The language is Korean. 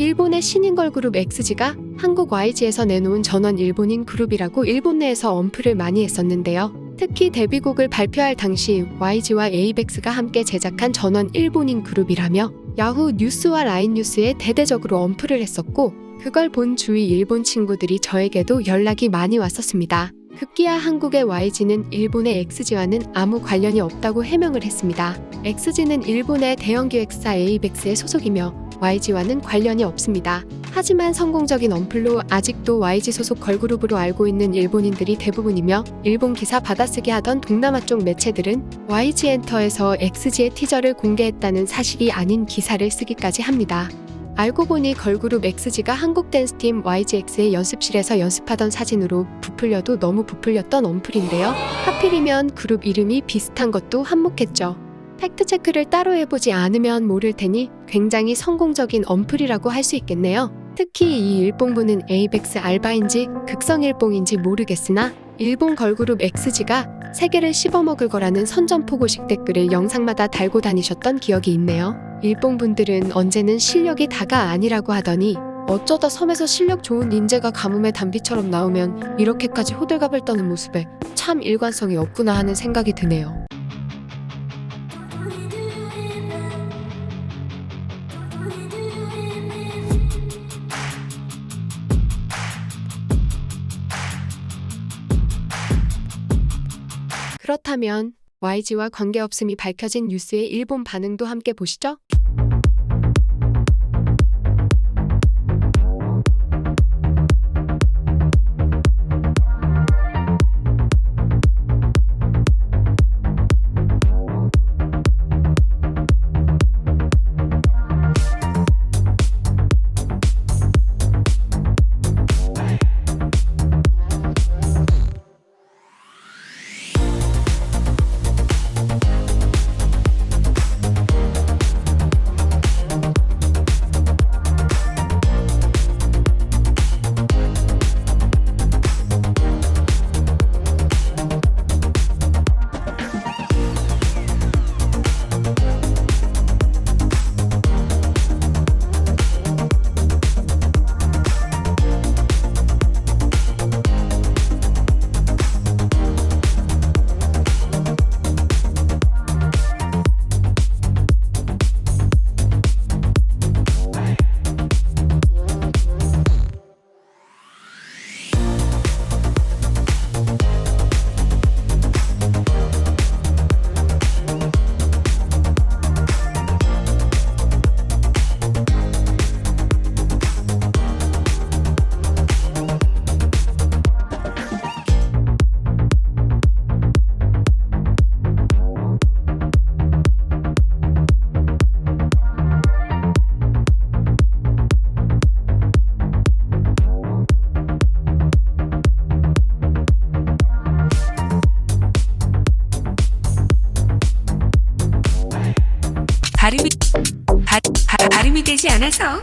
일본의 신인 걸 그룹 XG가 한국 YG에서 내놓은 전원 일본인 그룹이라고 일본 내에서 언플을 많이 했었는데요. 특히 데뷔곡을 발표할 당시 YG와 에이벡스가 함께 제작한 전원 일본인 그룹이라며 야후 뉴스와 라인 뉴스에 대대적으로 언플을 했었고 그걸 본 주위 일본 친구들이 저에게도 연락이 많이 왔었습니다. 급기야 한국의 YG는 일본의 XG와는 아무 관련이 없다고 해명을 했습니다. XG는 일본의 대형 기획사 에이벡스의 소속이며 YG와는 관련이 없습니다. 하지만 성공적인 언플로 아직도 YG 소속 걸그룹으로 알고 있는 일본인들이 대부분이며 일본 기사 받아쓰기 하던 동남아 쪽 매체들은 YG 엔터에서 XG의 티저를 공개했다는 사실이 아닌 기사를 쓰기까지 합니다. 알고 보니 걸그룹 XG가 한국 댄스팀 YGX의 연습실에서 연습하던 사진으로 부풀려도 너무 부풀렸던 언플인데요. 하필이면 그룹 이름이 비슷한 것도 한몫했죠. 팩트체크를 따로 해보지 않으면 모를 테니 굉장히 성공적인 언플이라고 할 수 있겠네요. 특히 이 일본분은 에이벡스 알바인지 극성일봉인지 모르겠으나 일본 걸그룹 XG가 세계를 씹어먹을 거라는 선전포고식 댓글을 영상마다 달고 다니셨던 기억이 있네요. 일본 분들은 언제는 실력이 다가 아니라고 하더니 어쩌다 섬에서 실력 좋은 닌자가 가뭄의 단비처럼 나오면 이렇게까지 호들갑을 떠는 모습에 참 일관성이 없구나 하는 생각이 드네요. 그렇다면 YG와 관계없음이 밝혀진 뉴스의 일본 반응도 함께 보시죠. 발음이 발음이 되지 않아서